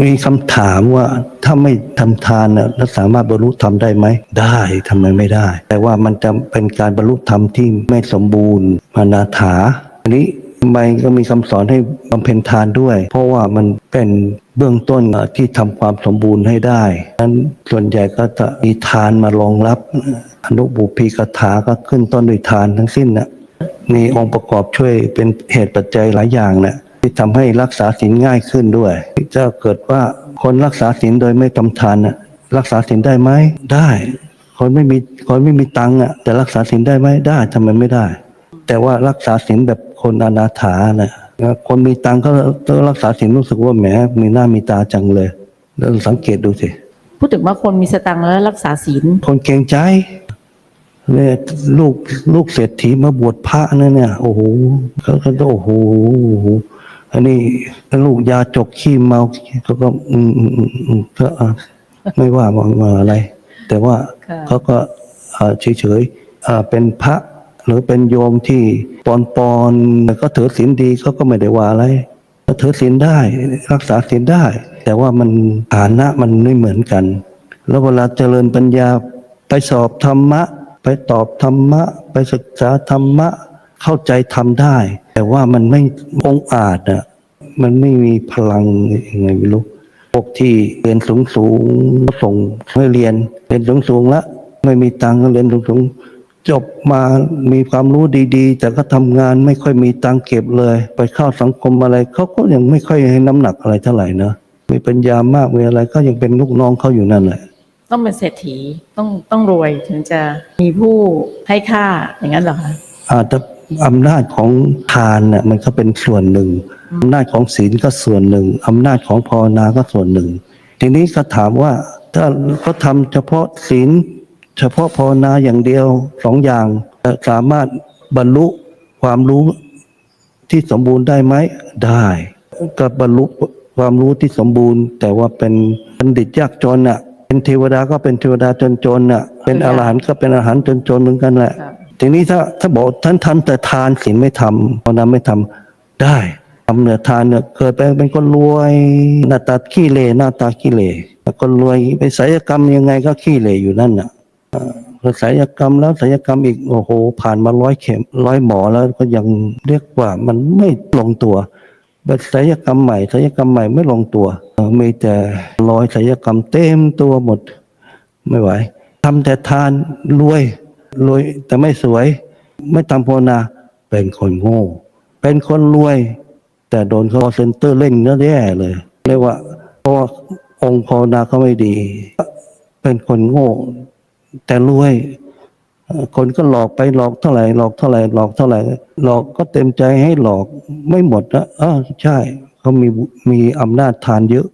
มีคำถามว่าถ้าไม่ทำทานน่ะแล้วสามารถบรรลุธรรมได้ไหม ได้ทำไมไม่ได้ แต่ว่ามันจะเป็นการบรรลุธรรมที่ไม่สมบูรณ์มานาถาอันนี้ทำไมก็มีคำสอนให้บำเพ็ญทานด้วย เพราะว่ามันเป็นเบื้องต้นที่ทำความสมบูรณ์ให้ได้นั้นส่วนใหญ่ก็จะมีทานมารองรับอนุบุพีกถาก็ขึ้นต้นด้วยทานทั้งสิ้นนะมีองค์ประกอบช่วยเป็นเหตุปัจจัยหลายอย่างนะ ที่ทำให้รักษาศีลง่ายขึ้นด้วยจะเกิดว่าคนรักษาศีลโดยไม่ทำทานนะรักษาศีลได้ไหมได้ คนไม่มีคนไม่มีตังค์อะแต่รักษาศีลได้ไหมได้ทำไมไม่ได้ แต่ว่ารักษาศีลแบบคนอนาถานะคนมีตังค์ก็ก็รักษาศีลรู้สึกว่าแหมมีหน้ามีตาจังเลย แล้วสังเกตดูสิพูดถึงว่าคนมีสตังค์แล้วรักษาศีลคนเกรงใจเนี่ยลูกลูกเศรษฐีมาบวชพระนั่นเนี่ยโอ้โหเขาก็โอ้โห อันนี้ลูกยาจกขี้เมาเขาก็ อืมอืมอืมอืมก็อะไม่ว่าว่าอะไร แต่ว่าค่ะเขาก็อ่าเฉยๆอ่าเป็นพระ หรือเป็นโยมที่ปอนปอนๆแต่ก็ถือศีลดีเขาก็ไม่ได้ว่าอะไรก็ถือศีลได้ รักษาศีลได้ แต่ว่ามันฐานะมันไม่เหมือนกัน แล้วเวลาเจริญปัญญาไปสอบธรรมะ ไปตอบธรรมะ ไปศึกษาธรรมะ เข้าใจทำได้ แต่ว่ามันไม่องอาจอะมันไม่มีพลังยังไงไม่รู้พวกที่เรียนสูงสูงๆก็ส่งให้เรียนเรียนสูงสูงๆแล้วไม่มีตังค์ก็เรียนสูงสูงๆจบมามีความรู้ดีๆ แต่ก็ทำงานไม่ค่อยมีตังค์เก็บเลย ไปเข้าสังคมอะไรเขาก็ยังไม่ค่อยให้น้ำหนักอะไรเท่าไหร่นะมีปัญญามากมีอะไรก็ยังเป็นลูกน้องเขาอยู่นั่นแหละต้องเป็นเศรษฐีต้องต้องรวยถึงจะมีผู้ให้ค่าอย่างนั้นเหรอคะอาจจะ อำนาจของทานน่ะมันก็เป็นส่วนหนึ่งอำนาจของศีลก็ส่วนหนึ่งอำนาจของภาวนาก็ส่วนหนึ่ง ทีนี้ก็ถามว่าถ้าเขาทำเฉพาะศีลเฉพาะภาวนาอย่างเดียวสองอย่างจะสามารถบรรลุความรู้ที่สมบูรณ์ได้ไหมได้ก็บรรลุความรู้ที่สมบูรณ์ แต่ว่าเป็นบัณฑิตยากจนน่ะเป็นเทวดาก็เป็นเทวดาจนจนน่ะเป็นอรหันต์ก็เป็นอรหันต์จนจนเหมือนกันแหละ ทีนี้ถ้าถ้าบอกท่านทำแต่ทานศีลไม่ทำภาวนาไม่ทำได้ทำเนี่ยทานเนี่ยเกิดไปเป็นคนรวยหน้าตาขี้เลหน้าตาขี้เลแล้วคนรวยไปศัลยกรรมยังไงก็ขี้เลอยู่นั่นน่ะเออพอศัลยกรรมแล้วศัลยกรรมอีกโอ้โห ผ่านมาร้อยเข็มร้อยหมอแล้วก็ยังเรียกว่ามันไม่ลงตัวแบบศัลยกรรมใหม่ศัลยกรรมใหม่ไม่ลงตัวเอ่อมีแต่รอยศัลยกรรมเต็มตัวหมด ไม่ไหวทำแต่ทานรวย รวยแต่ไม่สวย ไม่ทำภาวนาเป็นคนโง่ เป็นคนรวย แต่โดนเขาเซ็นเตอร์เล่งเนื้อแย่เลย เรียกว่าเพราะว่าองค์ภาวนาเขาไม่ดี เป็นคนโง่ แต่รวยเอ่อคนก็หลอกไปหลอกเท่าไหร่หลอกเท่าไหร่หลอกเท่าไหร่หลอกก็เต็มใจให้หลอกไม่หมดนะอ้าวใช่เขามีมีอำนาจทานเยอะ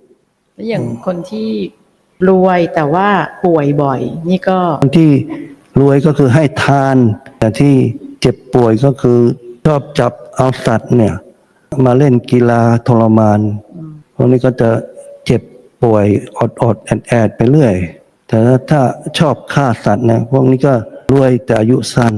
แล้วอย่างคนที่รวยแต่ว่าป่วยบ่อย นี่ก็คนที่ รวยก็คือให้ทานแต่ที่เจ็บป่วยก็คือชอบจับเอาสัตว์เนี่ย มาเล่นกีฬาทรมานพวกนี้ก็จะเจ็บป่วยอดอดแอดแอดไปเรื่อย แต่ถ้าชอบฆ่าสัตว์นะพวกนี้ก็รวยแต่อายุสั้น